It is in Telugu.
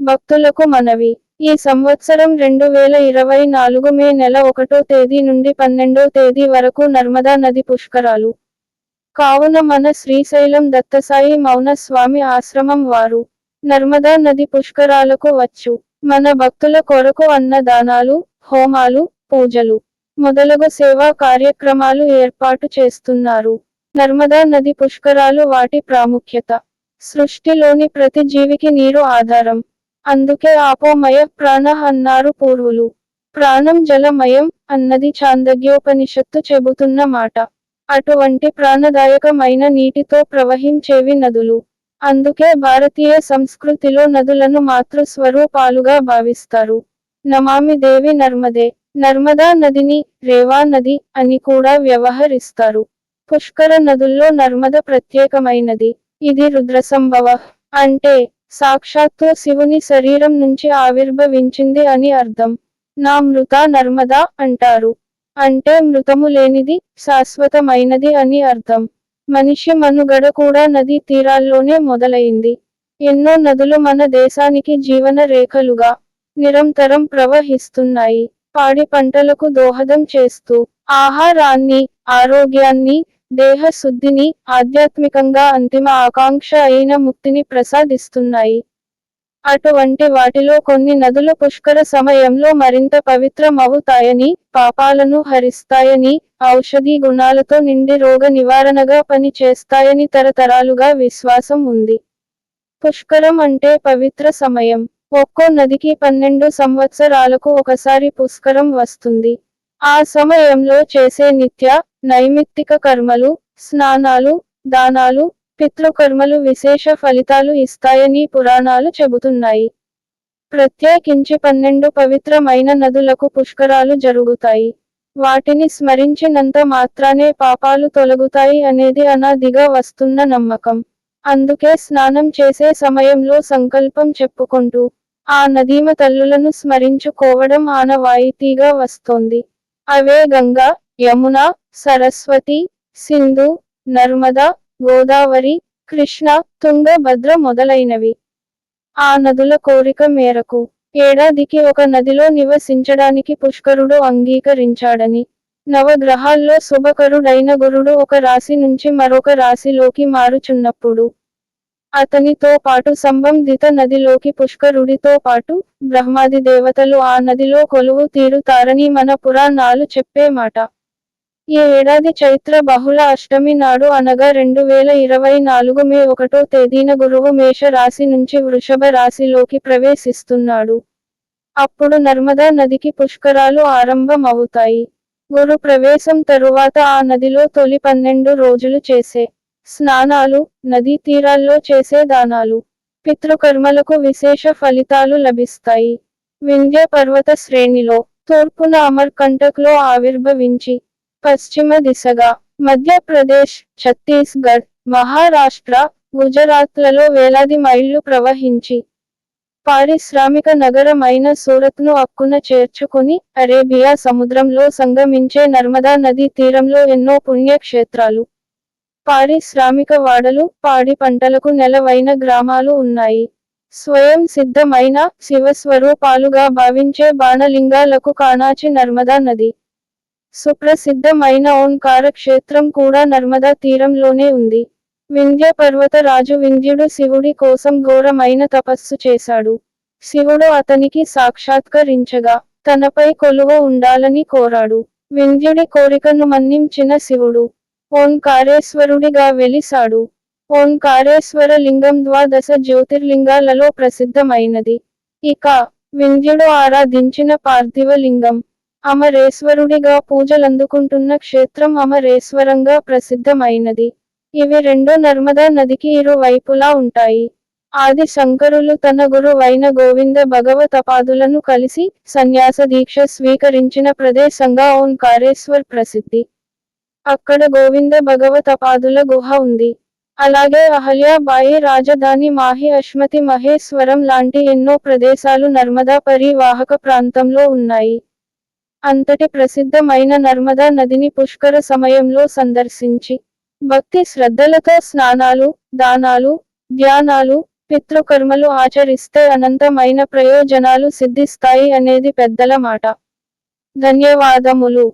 భక్తులకు మనవి. ఈ సంవత్సరం రెండు వేల ఇరవై నాలుగు మే నెల ఒకటో తేదీ నుండి పన్నెండో తేదీ వరకు నర్మదా నది పుష్కరాలు. కావున మన శ్రీశైలం దత్తసాయి మౌన స్వామి ఆశ్రమం వారు నర్మదా నది పుష్కరాలకు వచ్చు. మన భక్తుల కొరకు అన్నదానాలు హోమాలు పూజలు మొదలగు సేవా కార్యక్రమాలు ఏర్పాటు చేస్తున్నారు. నర్మదా నది పుష్కరాలు వాటి ప్రాముఖ్యత. సృష్టిలోని ప్రతి జీవికి నీరు ఆధారం. అందుకే ఆపోమయ ప్రాణ అన్నారు పూర్వులు. ప్రాణం జలమయం అన్నది చాందగ్యోపనిషత్తు చెబుతున్న మాట. అటువంటి ప్రాణదాయకమైన నీటితో ప్రవహించేవి నదులు. అందుకే భారతీయ సంస్కృతిలో నదులను మాతృ స్వరూపాలుగా భావిస్తారు. నమామి దేవి నర్మదే నర్మదా నదిని రేవా నది అని కూడా వ్యవహరిస్తారు. పుష్కర నదుల్లో నర్మద ప్రత్యేకమైనది. ఇది రుద్రసంభవ. అంటే సాక్షాత్తు శివుని శరీరం నుంచి ఆవిర్భవించింది అని అర్థం. నా మృత నర్మద అంటారు. అంటే మృతము లేనిది శాశ్వతమైనది అని అర్థం. మనిషి మనుగడ కూడా నదీ తీరాల్లోనే మొదలైంది. ఎన్నో నదులు మన దేశానికి జీవన రేఖలుగా నిరంతరం ప్రవహిస్తున్నాయి. పాడి పంటలకు దోహదం చేస్తూ ఆహారాన్ని ఆరోగ్యాన్ని దేహ శుద్ధిని ఆధ్యాత్మికంగా అంతిమ ఆకాంక్ష అయిన ముక్తిని ప్రసాదిస్తున్నాయి. అటువంటి వాటిలో కొన్ని నదులు పుష్కర సమయంలో మరింత పవిత్రమవుతాయని పాపాలను హరిస్తాయని ఔషధీ గుణాలతో నిండి రోగ నివారణగా పని చేస్తాయని తరతరాలుగా విశ్వాసం ఉంది. పుష్కరం అంటే పవిత్ర సమయం. ఒక్కో నదికి పన్నెండు సంవత్సరాలకు ఒకసారి పుష్కరం వస్తుంది. ఆ సమయంలో చేసే నిత్య నైమిత్తిక కర్మలు స్నానాలు దానాలు పితృకర్మలు విశేష ఫలితాలు ఇస్తాయని పురాణాలు చెబుతున్నాయి. ప్రత్యేకించి పన్నెండు పవిత్రమైన నదులకు పుష్కరాలు జరుగుతాయి. వాటిని స్మరించినంత మాత్రానే పాపాలు తొలగుతాయి అనేది అనాదిగా వస్తున్న నమ్మకం. అందుకే స్నానం చేసే సమయంలో సంకల్పం చెప్పుకుంటూ ఆ నదీమ తల్లులను స్మరించుకోవడం ఆనవాయితీగా వస్తోంది. అవే గంగా యమున సరస్వతి సింధు నర్మద గోదావరి కృష్ణ తుంగభద్ర మొదలైనవి. ఆ నదుల కోరిక మేరకు ఏడాదికి ఒక నదిలో నివసించడానికి పుష్కరుడు అంగీకరించాడని నవగ్రహాల్లో శుభకరుడైన గురుడు ఒక రాశి నుంచి మరొక రాశిలోకి మారుచున్నప్పుడు అతనితో పాటు సంబంధిత నదిలోకి పుష్కరుడితో పాటు బ్రహ్మాది దేవతలు ఆ నదిలో కొలువు తీరుతారని మన పురాణాలు చెప్పే మాట. ఈ ఏడాది చైత్ర బహుళ అష్టమి నాడు అనగా రెండు వేల ఇరవై నాలుగు మే ఒకటో తేదీన గురువు మేష రాశి నుంచి వృషభ రాశిలోకి ప్రవేశిస్తున్నాడు. అప్పుడు నర్మదా నదికి పుష్కరాలు ఆరంభమవుతాయి. గురు ప్రవేశం తరువాత ఆ నదిలో తొలి పన్నెండు రోజులు చేసే స్నానాలు నదీ తీరాల్లో చేసే దానాలు పితృకర్మలకు విశేష ఫలితాలు లభిస్తాయి. వింధ్య పర్వత శ్రేణిలో తూర్పున అమర్కంటక్లో ఆవిర్భవించి పశ్చిమ దిశగా మధ్యప్రదేశ్ ఛత్తీస్గఢ్ మహారాష్ట్ర గుజరాత్లలో వేలాది మైళ్ళు ప్రవహించి పారిశ్రామిక నగరమైన సూరత్ను అక్కున చేర్చుకుని అరేబియా సముద్రంలో సంగమించే నర్మదా నదీ తీరంలో ఎన్నో పుణ్యక్షేత్రాలు పారిశ్రామిక వాడలు పాడి పంటలకు నెలవైన గ్రామాలు ఉన్నాయి. స్వయం సిద్ధమైన శివస్వరూపాలుగా భావించే బాణలింగాలకు కాణాచి నర్మదా నది సుప్రసిద్ధమైన ఓంకార క్షేత్రం కూడా నర్మదా తీరంలోనే ఉంది. వింధ్య పర్వత రాజు వింధ్యుడు శివుడి కోసం ఘోరమైన తపస్సు చేశాడు. శివుడు అతనికి సాక్షాత్కరించగా తనపై కొలువ ఉండాలని కోరాడు. వింధ్యుడి కోరికను మన్నించిన శివుడు ఓంకారేశ్వరుడిగా వెలిసాడు ఓంకారేశ్వర లింగం ద్వాదశ జ్యోతిర్లింగాలలో ప్రసిద్ధమైనది. ఇక వింధ్యుడు ఆరాధించిన పార్థివ లింగం అమరేశ్వరుడిగా పూజలందుకుంటున్న క్షేత్రం అమరేశ్వరంగా ప్రసిద్ధమైనది. ఇవి రెండు నర్మదా నదికి ఇరు వైపులా ఉంటాయి. ఆది శంకరులు తన గురువైన గోవింద భగవతపాదులను కలిసి సన్యాస దీక్ష స్వీకరించిన ప్రదేశంగా ఓంకారేశ్వర్ ప్రసిద్ధి. అక్కడ గోవింద భగవతపాదుల గుహ ఉంది. అలాగే అహల్యాబాయి రాజధాని మాహి అశ్మతి మహేశ్వరం లాంటి ఎన్నో ప్రదేశాలు నర్మదా పరివాహక ప్రాంతంలో ఉన్నాయి. అంతటి ప్రసిద్ధమైన నర్మదా నదిని పుష్కర సమయంలో సందర్శించి భక్తి శ్రద్ధలతో స్నానాలు దానాలు ధ్యానాలు పితృకర్మలు ఆచరిస్తే అనంతమైన ప్రయోజనాలు సిద్ధిస్తాయి అనేది పెద్దల మాట. ధన్యవాదములు.